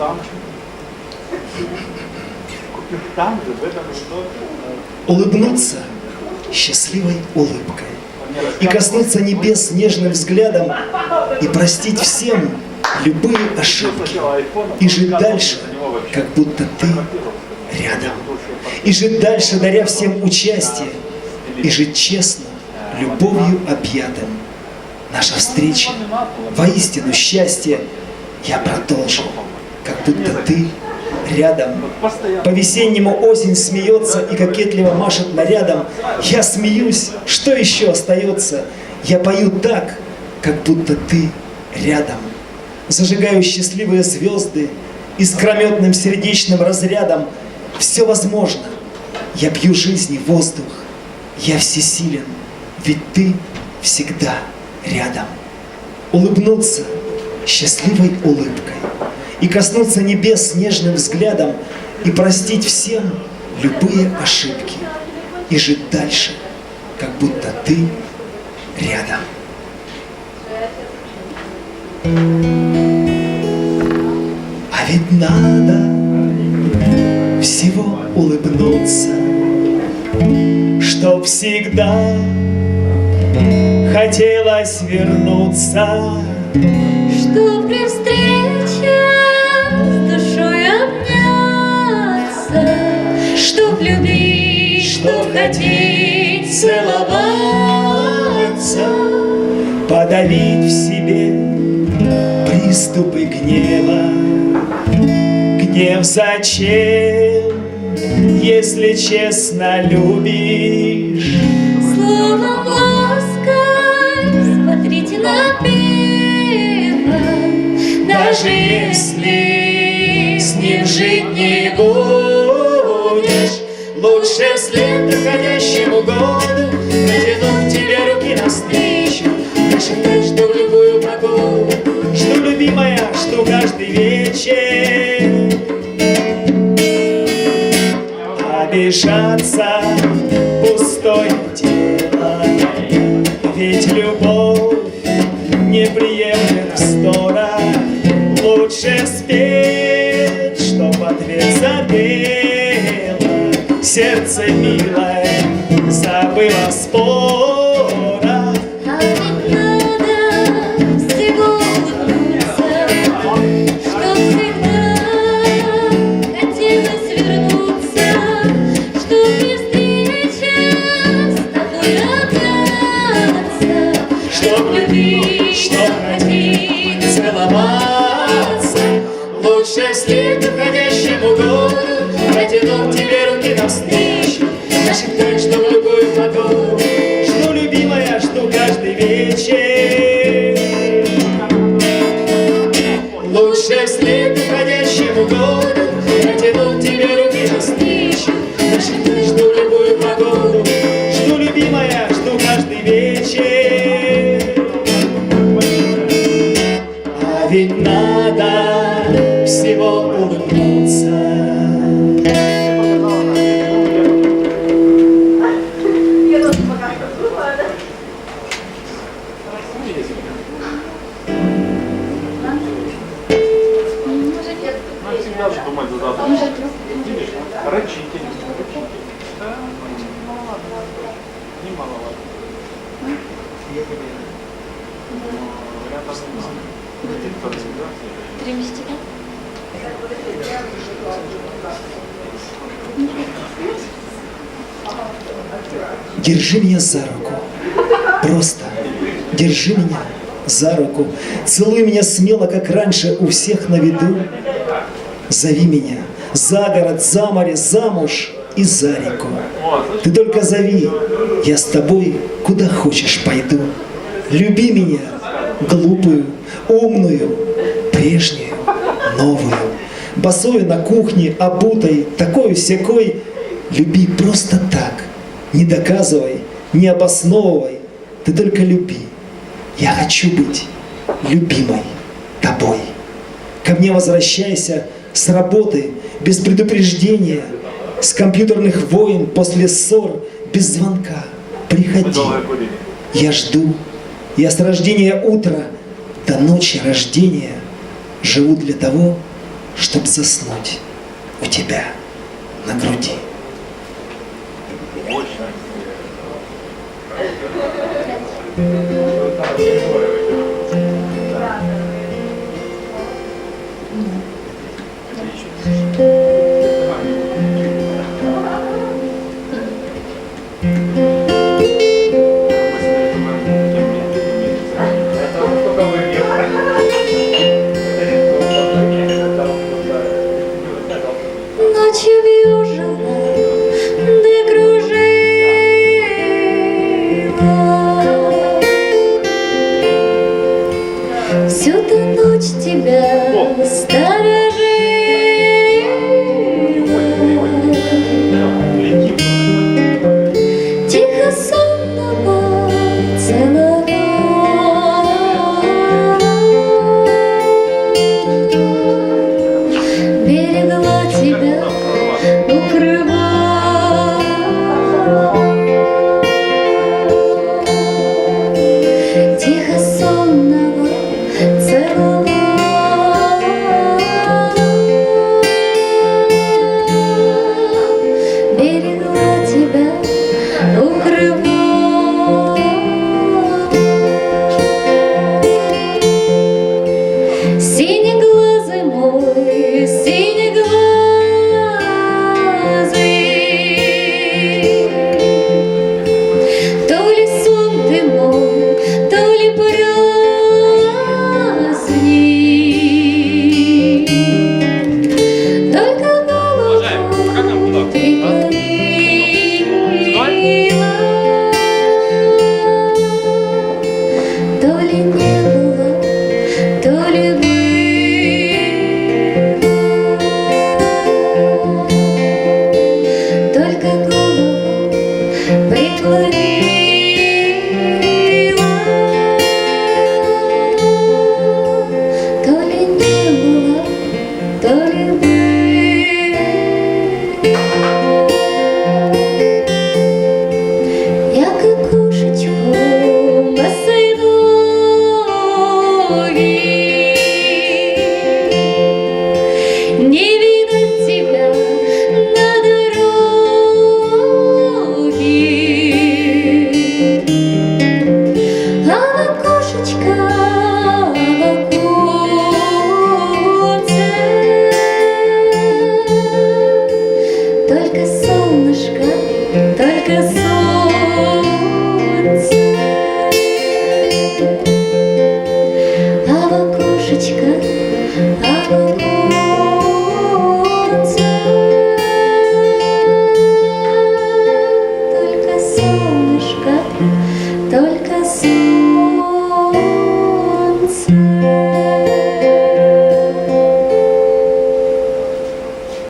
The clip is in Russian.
там. Купил там же, в этом доме. Улыбнуться счастливой улыбкой и коснуться небес нежным взглядом и простить всем любые ошибки и жить дальше, как будто ты рядом. И жить дальше, даря всем участие, и жить честно, любовью объятым. Наша встреча, воистину счастье, я продолжу, как будто ты рядом. По-весеннему осень смеется и кокетливо машет нарядом. Я смеюсь, что еще остается? Я пою так, как будто ты рядом. Зажигаю счастливые звезды искрометным сердечным разрядом. Все возможно. Я пью жизни воздух. Я всесилен, ведь ты всегда рядом. Улыбнуться счастливой улыбкой и коснуться небес нежным взглядом и простить всем любые ошибки и жить дальше, как будто ты рядом. А ведь надо всего улыбнуться, чтоб всегда хотелось вернуться. Хотеть целоваться, подавить в себе приступы гнева. Гнев зачем, если честно любишь? Словом лаской смотрите на пиво, Даже если с ним жить не будешь, лучше вслед приходящему году протянув тебе руки навстречу, прошептать, что в любую погоду, что любимая, что каждый вечер. Обижаться пустое дело, ведь любовь не приемлет в сторону. Лучше спеть, чтоб ответ запело сердце милое, забыла спора. Три месяца. Держи меня за руку. Просто держи меня за руку. Целуй меня смело, как раньше, у всех на виду. Зови меня за город, за море, замуж и за реку. Ты только зови, я с тобой куда хочешь пойду. Люби меня, глупую, умную, прежнюю, новую. Босою на кухне, обутой, такой всякой. Люби просто так, не доказывай, не обосновывай. Ты только люби. Я хочу быть любимой тобой. Ко мне возвращайся с работы, без предупреждения, с компьютерных войн, после ссор, без звонка. Приходи, я жду. Я с рождения утра до ночи рождения живу для того, чтоб заснуть у тебя на груди. История.